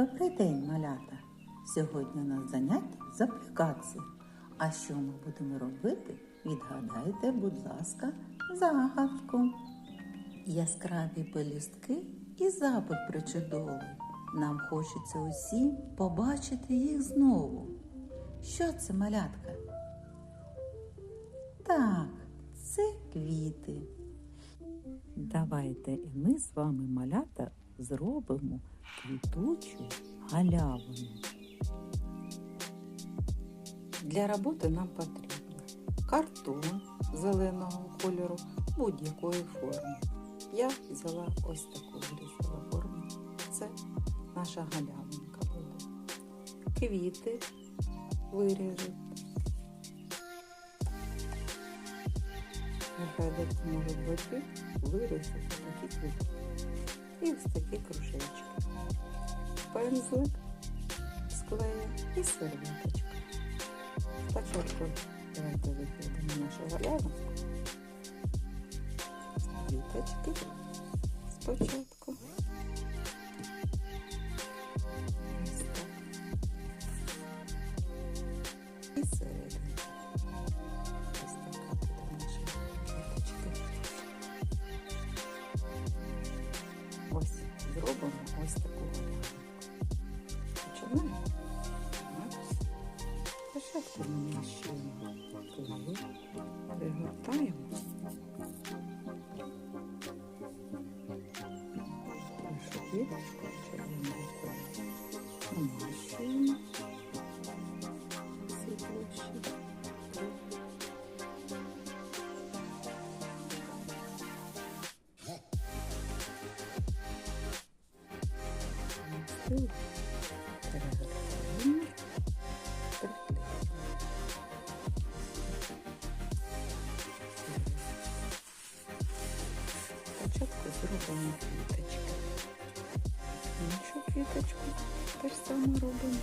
Добрий день, малята! Сьогодні у нас заняття з аплікації. А що ми будемо робити? Відгадайте, будь ласка, загадку. Яскраві пелюстки і запах причудовий. Нам хочеться усім побачити їх знову. Що це малятка? Так, це квіти. Давайте і ми з вами малята зробимо квітучу галявину. Для роботи нам потрібно картон зеленого кольору будь-якої форми. Я взяла ось таку вирізала форму. Це наша галявинка буде. Квіти виріжу. Нехай допоможуть батьки вирізати такі квіти. І ось такі кружечки. Пензлик склею і серветочка. Спочатку давайте виходимо нашу галявинку. Квіточки спочатку. Ось зробимо ось таку варіанку. Починаємо. Так. Спочатку ми машину клею пригортаємо. Першу квіточку червоною намащуємо Намастили. Перегортаємо. Спочатку зробимо квіточки. Іншу квіточку теж саме робимо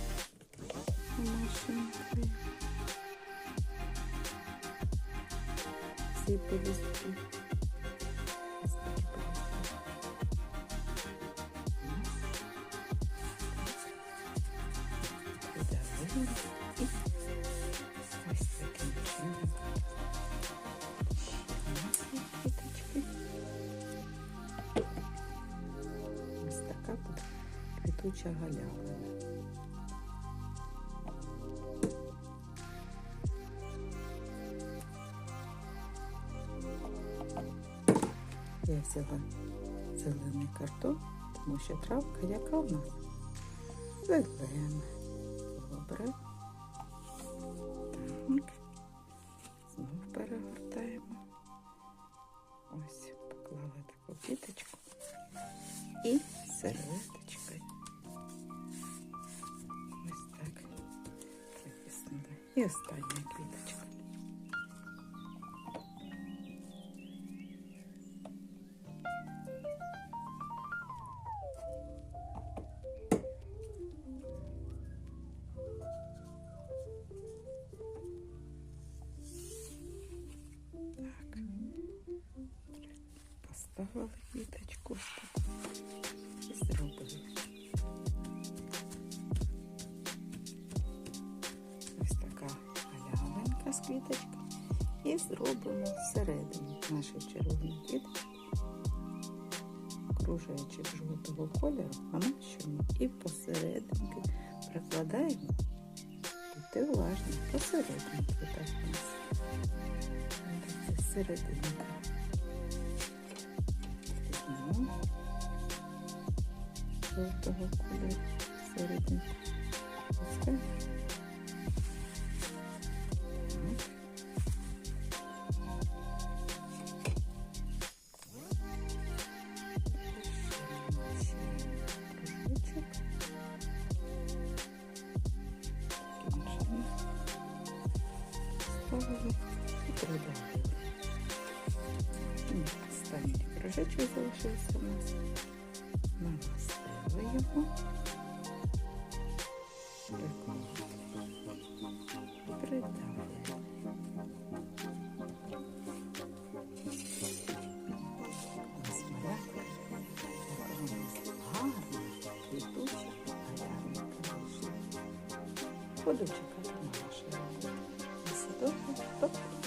у машинці. Всі пелюстки. Така буде квітуча галявина. Я взяла зелений картон, тому що травка, яка у нас зелена. Добре. Так. Знову перегортаємо. Ось поклала таку квіточку і серветочкою. Ось так. Захисна. І остання квіточка. Так. Поставили квіточку І зробимо всередині нашої червоної квітки кружечок жовтого кольору, намащуємо і посерединки прикладаємо. Будьте уважні, посерединки так у нас. Серединка. Жовтого кольору серединку. Пускаємо. Ставили і придавили. Останній кружечок залишився у нас. Намастили його. Приклали. Придавили. Ось нас гарна, квітуча, буду чекати на ваше tú, tú.